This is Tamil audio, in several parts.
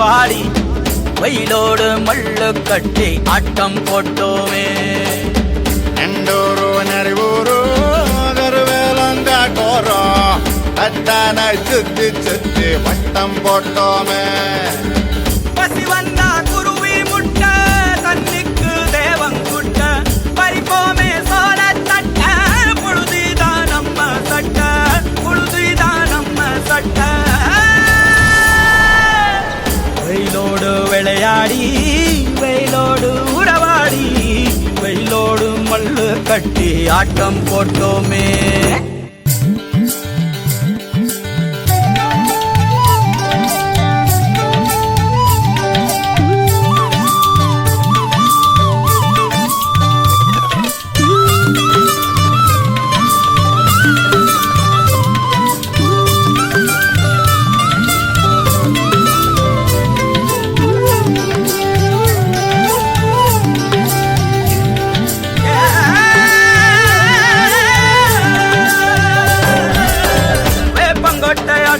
வாடி வெயிலோடு மல்லு கட்டி ஆட்டம் போட்டோமே. எண்டோரோ நறிவோரோ தருவேலந்தா கோரோ அத்தான சுத்தி சுத்தி வட்டம் போட்டோமே. பசி வந்தா விளையாடி வெயிலோடு உறவாடி வெயிலோடு மல்லு கட்டி ஆட்டம் போட்டோமே.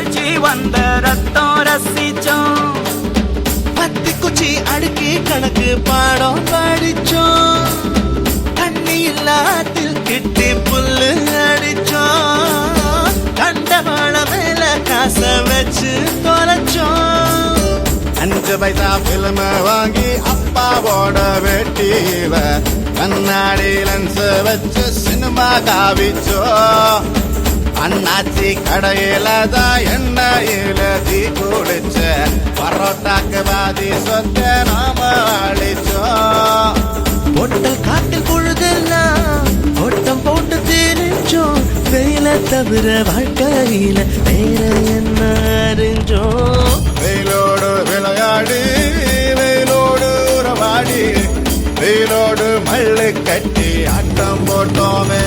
அடிச்சு வந்த ரத்தம் ரசிச்சோம். பத்து குச்சி அடுக்கி கணக்கு பாடம் படிச்சோம். தண்ணி இல்லாத்தில் கிட்டி புல்லு அடிச்சோம். கண்டவாள மேல காச வச்சு தொலைச்சோம். அஞ்சு பைசா பிலிம் வாங்கி அப்பாவோட வெட்டியில கண்ணாடி லென்ஸ் வச்சு சினிமா காவிச்சோம் அண்ணாச்சி கடையில தான் எண்ணெயில தீ குடிச்ச பரோட்டாக்கு பாதி சொத்த நாம அழிச்சோம். பொட்டல் காட்டில் பொழுதெல்லாம் ஓட்டம் போட்டு தெரிஞ்சோம் வெயில தவிர வாழ்க்கையில வேற என்ன அறிஞ்சோம்? வெயிலோடு விளையாடி வெயிலோடு உறவாடி வெயிலோடு மல்லு கட்டி ஆட்டம் போட்டோமே.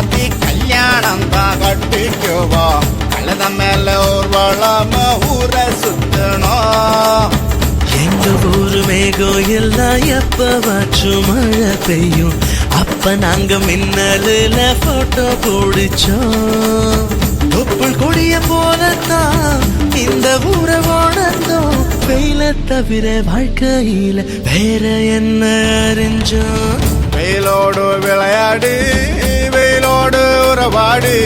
மாத்தி கல்யாணம் தான் கட்டிக்குவோம் கழுத மேல ஊர்வலம் ஊரை சுத்தணும் எங்க ஊரு மேகம் எல்லாம் எப்பவாச்சும் மழை பெய்யும். அப்ப நாங்க மின்னலுல போட்டோ பிடிச்சோம். தொப்புள் கொடிய போலத்தான் இந்த ஊரை உணர்ந்தோம் வெயில தவிர வாழ்க்கையில வேற என்ன அறிஞ்சோம்? வெயிலோடு விளையாடி வெயிலோடு உறவாடி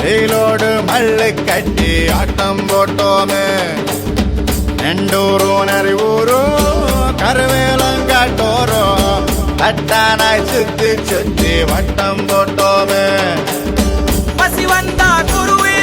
வெயிலோடு மல்லு கட்டி ஆட்டம் போட்டோமே. நெண்டூரும் நரிவூரும் கருவேலங்காட்டோரும் தட்டானாய் சுத்தி சுத்தி வட்டம் போட்டோமே. பசி வந்தா குருவி